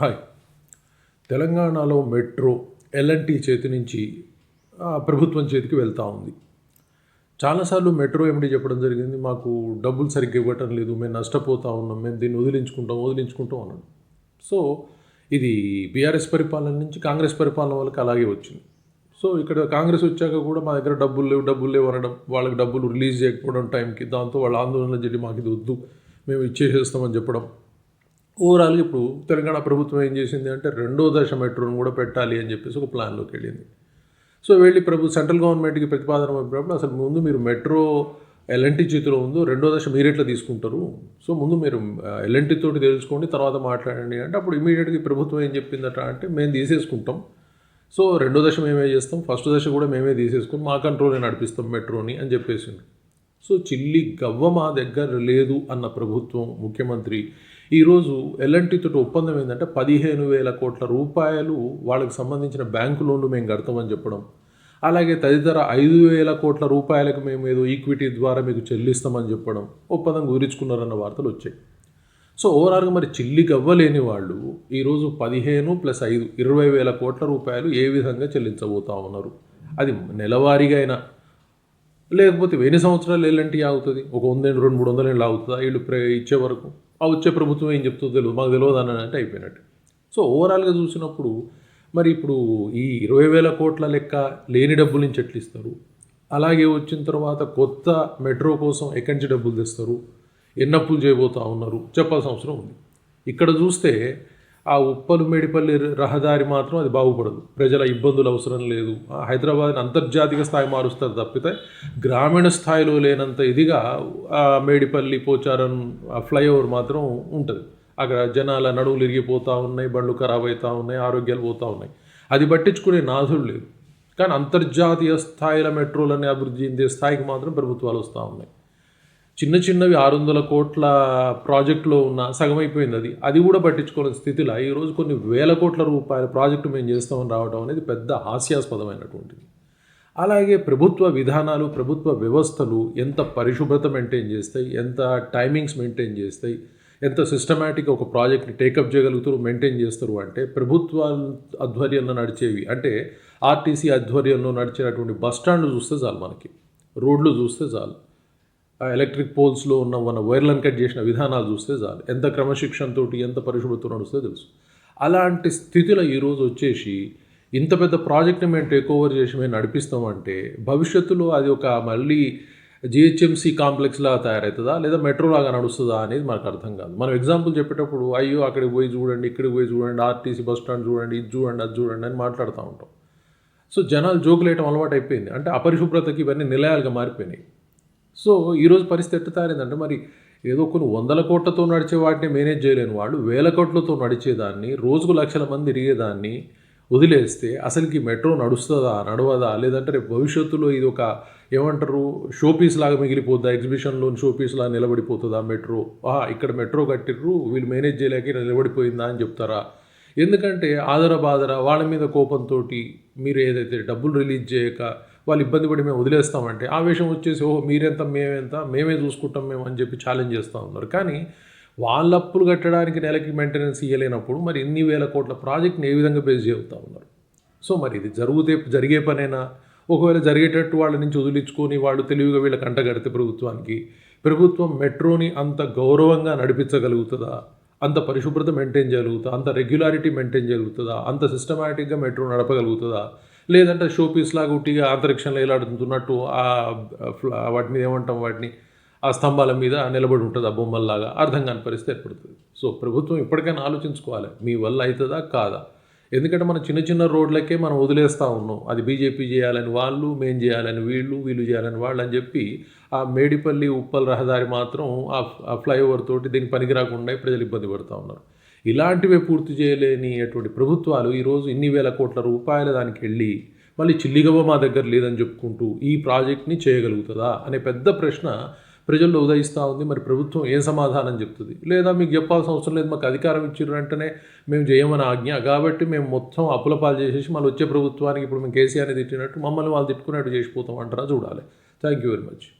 Hi. తెలంగాణలో metro L&T చేతి నుంచి ప్రభుత్వం చేతికి వెళ్తూ ఉంది. చాలాసార్లు మెట్రో ఎండి చెప్పడం జరిగింది మాకు డబ్బులు సరిగ్గా ఇవ్వటం లేదు మేము నష్టపోతా ఉన్నాం మేము దీన్ని వదిలించుకుంటాం వదిలించుకుంటాం అన్నాడు. సో ఇది బీఆర్ఎస్ పరిపాలన నుంచి కాంగ్రెస్ పరిపాలన వాళ్ళకి అలాగే వచ్చింది. సో ఇక్కడ కాంగ్రెస్ వచ్చాక కూడా మా దగ్గర డబ్బులు లేవు డబ్బులు లేవు అనడం వాళ్ళకి డబ్బులు రిలీజ్ చేయకపోవడం టైంకి దాంతో వాళ్ళ ఆందోళన చెల్లి మాకు ఇది వద్దు మేము ఇచ్చేసేస్తామని చెప్పడం ఓవరాల్గా ఇప్పుడు తెలంగాణ ప్రభుత్వం ఏం చేసింది అంటే రెండో దశ మెట్రోను కూడా పెట్టాలి అని చెప్పేసి ఒక ప్లాన్లోకి వెళ్ళింది. సో వెళ్ళి ప్రభు సెంట్రల్ గవర్నమెంట్కి ప్రతిపాదన పంపినప్పుడు అసలు ముందు మీరు మెట్రో ఎల్ఎన్టీ చేతిలో ఉందో రెండో దశ మీరు ఎట్లా తీసుకుంటారు? సో ముందు మీరు ఎల్ఎన్టీ తోటి తెలుసుకోండి తర్వాత మాట్లాడండి అంటే అప్పుడు ఇమీడియట్గా ప్రభుత్వం ఏం చెప్పిందట అంటే మేము తీసేసుకుంటాం. సో రెండో దశ మేమే చేస్తాం ఫస్ట్ దశ కూడా మేమే తీసేసుకుని మా కంట్రోలే నడిపిస్తాం మెట్రోని అని చెప్పేసింది. సో చిల్లి గవ్వ మా దగ్గర లేదు అన్న ప్రభుత్వం ముఖ్యమంత్రి ఈరోజు ఎల్ఎన్టీతో ఒప్పందం ఏంటంటే పదిహేను వేల కోట్ల రూపాయలు వాళ్ళకి సంబంధించిన బ్యాంకు లోన్లు మేము కడతామని చెప్పడం. అలాగే తదితర ఐదు వేల కోట్ల రూపాయలకు మేము ఏదో ఈక్విటీ ద్వారా మీకు చెల్లిస్తామని చెప్పడం ఒప్పందం కుదుర్చుకున్నారన్న వార్తలు వచ్చాయి. సో ఓవరాల్గా మరి చిల్లి గవ్వలేని వాళ్ళు ఈరోజు పదిహేను ప్లస్ ఐదు ఇరవై వేల కోట్ల రూపాయలు ఏ విధంగా చెల్లించబోతా ఉన్నారు? అది నెలవారీగా అయినా లేకపోతే ఎన్ని సంవత్సరాలు ఎల్లంటి ఆగుతుంది? ఒక వంద రెండు మూడు వందలు ఏళ్ళు ఆగుతుందా? వీళ్ళు ప్రే ఇచ్చే వరకు. ఆ వచ్చే ప్రభుత్వం ఏం చెప్తుందో తెలియదు మాకు తెలియదు అని అంటే అయిపోయినట్టు. సో ఓవరాల్గా చూసినప్పుడు మరి ఇప్పుడు ఈ ఇరవై వేల కోట్ల లెక్క లేని డబ్బుల నుంచి ఎట్లు ఇస్తారు? అలాగే వచ్చిన తర్వాత కొత్త మెట్రో కోసం ఎక్కడి నుంచి డబ్బులు తెస్తారు? ఎన్నప్పులు చేయబోతూ చేయబోతా ఉన్నారు? చెప్పాల్సిన అవసరం ఉంది. ఇక్కడ చూస్తే ఆ ఉప్పలు మేడిపల్లి రహదారి మాత్రం అది బాగుపడదు. ప్రజల ఇబ్బందులు అవసరం లేదు. హైదరాబాద్ని అంతర్జాతీయ స్థాయి మారుస్తారు తప్పితే గ్రామీణ స్థాయిలో లేనంత ఇదిగా ఆ మేడిపల్లి పోచారం ఆ ఫ్లైఓవర్ మాత్రం ఉంటుంది. అక్కడ జనాల నడువులు ఇరిగిపోతూ ఉన్నాయి బండ్లు ఖరాబ్ అవుతూ ఉన్నాయి ఆరోగ్యాలు పోతూ ఉన్నాయి. అది పట్టించుకునే నాథుడు లేదు. కానీ అంతర్జాతీయ స్థాయిల మెట్రోలని అభివృద్ధి చెందే స్థాయికి మాత్రం ప్రభుత్వాలు వస్తూ ఉన్నాయి. చిన్న చిన్నవి ఆరు వందల కోట్ల ప్రాజెక్టులో ఉన్న సగం అయిపోయింది అది. అది కూడా పట్టించుకోని స్థితిలో ఈరోజు కొన్ని వేల కోట్ల రూపాయల ప్రాజెక్టు మేము చేస్తామని రావడం అనేది పెద్ద హాస్యాస్పదమైనటువంటిది. అలాగే ప్రభుత్వ విధానాలు ప్రభుత్వ వ్యవస్థలు ఎంత పరిశుభ్రత మెయింటైన్ చేస్తాయి ఎంత టైమింగ్స్ మెయింటైన్ చేస్తాయి ఎంత సిస్టమేటిక్ ఒక ప్రాజెక్ట్ని టేకప్ చేయగలుగుతారు మెయింటైన్ చేస్తారు అంటే ప్రభుత్వ ఆధ్వర్యంలో నడిచేవి అంటే ఆర్టీసీ ఆధ్వర్యంలో నడిచేటటువంటి బస్ స్టాండ్లు చూస్తే చాలు మనకి. రోడ్లు చూస్తే చాలు. ఎలక్ట్రిక్ పోల్స్లో ఉన్న మన వైర్లను కట్ చేసిన విధానాలు చూస్తే చాలు. ఎంత క్రమశిక్షణతో ఎంత పరిశుభ్రత నడుస్తే తెలుసు. అలాంటి స్థితిలో ఈరోజు వచ్చేసి ఇంత పెద్ద ప్రాజెక్ట్ని మేము టేక్ ఓవర్ చేసి మేము నడిపిస్తామంటే భవిష్యత్తులో అది ఒక మళ్ళీ జిహెచ్ఎంసీ కాంప్లెక్స్లా తయారవుతుందా? లేదా మెట్రోలాగా నడుస్తుందా అనేది మనకు అర్థం కాదు. మనం ఎగ్జాంపుల్ చెప్పేటప్పుడు అయ్యో అక్కడికి పోయి చూడండి ఇక్కడికి పోయి చూడండి ఆర్టీసీ బస్ స్టాండ్ చూడండి ఇది చూడండి అది చూడండి అని మాట్లాడుతూ ఉంటాం. సో జనాలు జోకులేయటం అలవాటు అయిపోయింది అంటే అపరిశుభ్రతకి ఇవన్నీ నిలయాలుగా మారిపోయినాయి. సో ఈరోజు పరిస్థితి ఎట్టుతారేందంటే మరి ఏదో కొన్ని వందల కోట్లతో నడిచే వాటిని మేనేజ్ చేయలేని వాళ్ళు వేల కోట్లతో నడిచేదాన్ని రోజుకు లక్షల మంది తిరిగేదాన్ని వదిలేస్తే అసలుకి మెట్రో నడుస్తుందా నడవదా? లేదంటే రేపు భవిష్యత్తులో ఇది ఒక ఏమంటారు షోపీస్ లాగా మిగిలిపోద్దా? ఎగ్జిబిషన్లో షోపీస్ లాగా నిలబడిపోతుందా మెట్రో? ఇక్కడ మెట్రో కట్టిర్రు వీళ్ళు మేనేజ్ చేయలేక నిలబడిపోయిందా అని చెప్తారా? ఎందుకంటే ఆదర బాదర వాళ్ళ మీద కోపంతో మీరు ఏదైతే డబ్బులు రిలీజ్ చేయక వాళ్ళు ఇబ్బంది పడి మేము వదిలేస్తామంటే ఆవేశం వచ్చేసి ఓహో మీరెంత మేమెంత మేమే చూసుకుంటాం మేము అని చెప్పి ఛాలెంజ్ చేస్తూ ఉన్నారు. కానీ వాళ్ళ అప్పులు కట్టడానికి నెలకి మెయింటెనెన్స్ ఇవ్వలేనప్పుడు మరి ఇన్ని వేల కోట్ల ప్రాజెక్ట్ని ఏ విధంగా బేస్ చేస్తూ ఉన్నారు? సో మరి ఇది జరిగితే జరిగే పనేనా? ఒకవేళ జరిగేటట్టు వాళ్ళ నుంచి వదిలించుకొని వాళ్ళు తెలివిగా వీళ్ళకి అంటగడితే ప్రభుత్వానికి ప్రభుత్వం మెట్రోని అంత గౌరవంగా నడిపించగలుగుతుందా? అంత పరిశుభ్రత మెయింటైన్ చేయగలుగుతుందా అంత రెగ్యులారిటీ మెయింటైన్ చేయగలుగుతుందా? అంత సిస్టమేటిక్గా మెట్రో నడపగలుగుతుందా? లేదంటే షో పీస్ లాగా ఉట్టిగా అంతరిక్షంలో ఎలాడుతున్నట్టు ఆ వాటి మీద ఏమంటాం వాటిని? ఆ స్తంభాల మీద నిలబడి ఉంటుంది ఆ బొమ్మల్లాగా. అర్థం కాని పరిస్థితి ఏర్పడుతుంది. సో ప్రభుత్వం ఇప్పటికైనా ఆలోచించుకోవాలి. మీ వల్ల అవుతుందా కాదా? ఎందుకంటే మనం చిన్న చిన్న రోడ్లకే మనం వదిలేస్తూ ఉన్నాం. అది బీజేపీ చేయాలని వాళ్ళు మేం చేయాలని వీళ్ళు వీళ్ళు చేయాలని వాళ్ళు అని చెప్పి ఆ మేడిపల్లి ఉప్పల్ రహదారి మాత్రం ఆ ఆ ఫ్లైఓవర్ తోటి దీనికి పనికి రాకుండా ప్రజలు ఇబ్బంది పడుతూ ఉన్నారు. ఇలాంటివే పూర్తి చేయలేని అటువంటి ప్రభుత్వాలు ఈరోజు ఇన్ని వేల కోట్ల రూపాయల దానికి వెళ్ళి మళ్ళీ చిల్లిగవ్వ మా దగ్గర లేదని చెప్పుకుంటూ ఈ ప్రాజెక్ట్ని చేయగలుగుతుందా అనే పెద్ద ప్రశ్న ప్రజల్లో ఉదయిస్తూ ఉంది. మరి ప్రభుత్వం ఏం సమాధానం చెప్తుంది? లేదా మీకు చెప్పాల్సిన అవసరం లేదు మాకు అధికారం ఇచ్చారు వెంటనే మేము చేయమని ఆజ్ఞ. కాబట్టి మేము మొత్తం అప్పుల పాలు చేసేసి మళ్ళీ వచ్చే ప్రభుత్వానికి ఇప్పుడు మేము కేసీఆర్ని తిట్టినట్టు మమ్మల్ని వాళ్ళు తిట్టుకున్నట్టు చేసిపోతాం అంటారా? చూడాలి. Thank you very much.